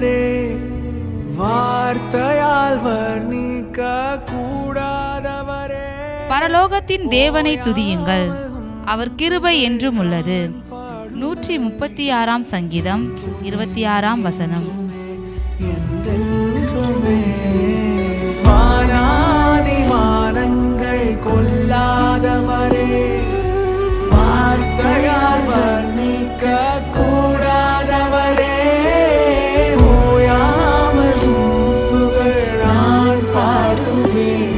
கர்த்தரே வார்த்தையால் வர்ணிக்க கூடாதவரே பரலோகத்தின் தேவனை துதியுங்கள். அவர் கிருபை என்றும் உள்ளது. நூற்றி முப்பத்தி ஆறாம் சங்கீதம் இருபத்தி ஆறாம் வசனம். You.